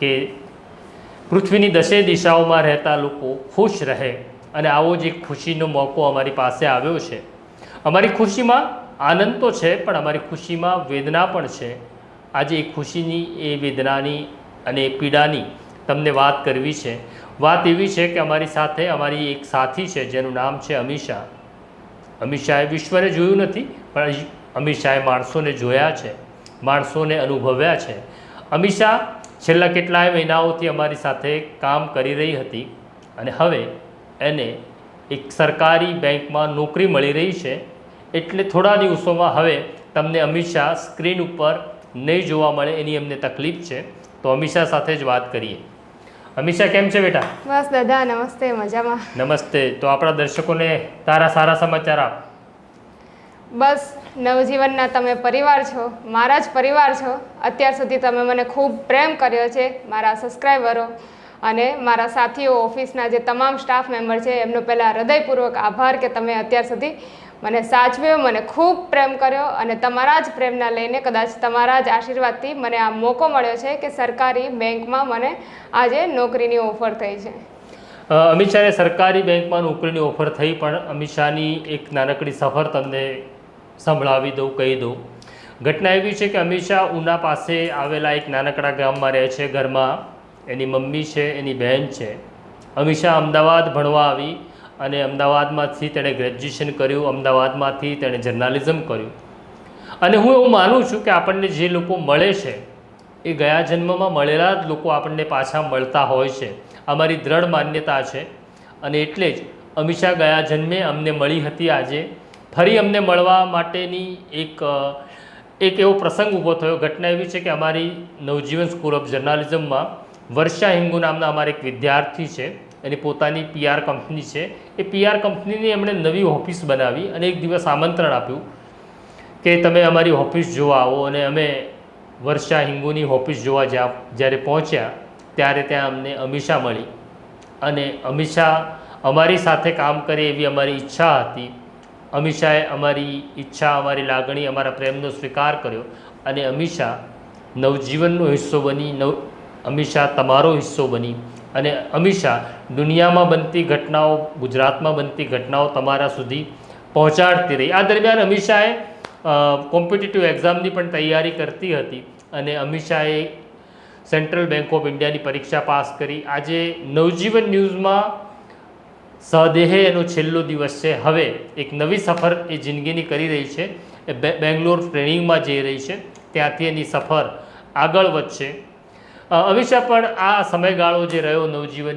કે પૃથ્વીની દશે દિશાઓમાં રહેતા લોકો ખુશ રહે અને આવો જ એક ખુશીનો મોકો અમારી પાસે આવ્યો છે. અમારી ખુશીમાં આનંદ તો છે, પણ અમારી ખુશીમાં વેદના પણ છે. આજે એ ખુશીની, એ વેદનાની અને એ પીડાની તમને વાત કરવી છે. વાત એવી છે કે અમારી સાથે અમારી એક સાથી છે, જેનું નામ છે અમીષા. અમીષાએ વિશ્વને જોયું નથી, પણ અમીષાએ માણસોને જોયા છે, માણસોને અનુભવ્યા છે. અમીષા છેલ્લા કેટલાય મહિનાઓથી અમારી સાથે કામ કરી રહી હતી અને હવે એને એક સરકારી બેંકમાં નોકરી મળી રહી છે. એટલે થોડા દિવસોમાં હવે તમને અમીષા સ્ક્રીન ઉપર નહીં જોવા મળે એની અમને તકલીફ છે. તો અમીષા સાથે જ વાત કરીએ. અમીષા કેમ છે બેટા? બસ દાદા નમસ્તે મજામાં. નમસ્તે. તો આપણા દર્શકોને તારા સારા સમાચાર આપ. બસ, નવજીવનના તમે પરિવાર છો, મારા જ પરિવાર છો. અત્યાર સુધી તમે મને ખૂબ પ્રેમ કર્યો છે, મારા સબસ્ક્રાઈબરો અને મારા સાથીઓ, ઓફિસના જે તમામ સ્ટાફ મેમ્બર છે, એમનો પહેલાં હૃદયપૂર્વક આભાર કે તમે અત્યાર સુધી મને સાચવ્યો, મને ખૂબ પ્રેમ કર્યો અને તમારા જ પ્રેમના લઈને કદાચ તમારા જ આશીર્વાદથી મને આ મોકો મળ્યો છે કે સરકારી બેંકમાં મને આજે નોકરીની ઓફર થઈ છે. અમિત શાહને સરકારી બેંકમાં નોકરીની ઓફર થઈ, પણ અમિત શાહની એક નાનકડી સફર તમને સંભળાવી દઉં, કહી દઉં. ઘટના એવી છે કે અમિત શાહ ઉના પાસે આવેલા એક નાનકડા ગામમાં રહે છે ઘરમાં. એની મમ્મી છે, એની બહેન છે. અમિત શાહ અમદાવાદ ભણવા આવી અને અમદાવાદમાંથી તેણે ગ્રેજ્યુએશન કર્યું, અમદાવાદમાંથી તેણે જર્નાલિઝમ કર્યું. અને હું એવું માનું છું કે આપણને જે લોકો મળે છે, એ ગયા જન્મમાં મળેલા જ લોકો આપણને પાછા મળતા હોય છે. અમારી દ્રઢ માન્યતા છે. અને એટલે જ અમીષા ગયા જન્મે અમને મળી હતી આજે. ફરી અમને મળવા માટેની એક એક એવો પ્રસંગ ઊભો થયો. ઘટના એવી છે કે અમારી નવજીવન સ્કૂલ ઓફ જર્નાલિઝમમાં વર્ષા હિંગુ નામના અમારા એક વિદ્યાર્થી છે. એની પોતાની પીઆર કંપની છે. એ પીઆર કંપનીની એમણે નવી ઓફિસ બનાવી અને એક દિવસ આમંત્રણ આપ્યું કે તમે અમારી ઓફિસ જોવા આવો અને અમે વર્ષા હિંગુની ઓફિસ જોવા જ્યાં, જ્યારે પહોંચ્યા, ત્યારે ત્યાં અમને અમીષા મળી. અને અમીષા અમારી સાથે કામ કરે એવી અમારી ઈચ્છા હતી. અમીષાએ અમારી ઈચ્છા, અમારી લાગણી, અમારા પ્રેમનો સ્વીકાર કર્યો અને અમીષા નવજીવનનો હિસ્સો બની, નવ અમીષા તમારો હિસ્સો બની અને અમીષા દુનિયામાં બનતી ઘટનાઓ, ગુજરાતમાં બનતી ઘટનાઓ તમારા સુધી પહોંચાડતી રહી. આ દરમિયાન અમીષાએ કોમ્પિટિટિવ એક્ઝામની પણ તૈયારી કરતી હતી અને અમીષાએ સેન્ટ્રલ બેંક ઓફ ઇન્ડિયાની પરીક્ષા પાસ કરી. આજે નવજીવન ન્યૂઝમાં સદેહે એનો છેલ્લો દિવસ છે. હવે એક નવી સફર એ જિંદગીની કરી રહી છે. એ બેંગ્લોર ટ્રેનિંગમાં જઈ રહી છે. ત્યાંથી એની સફર આગળ વધશે. અ, પણ આ સમયગાળો જે રહ્યો નવજીવન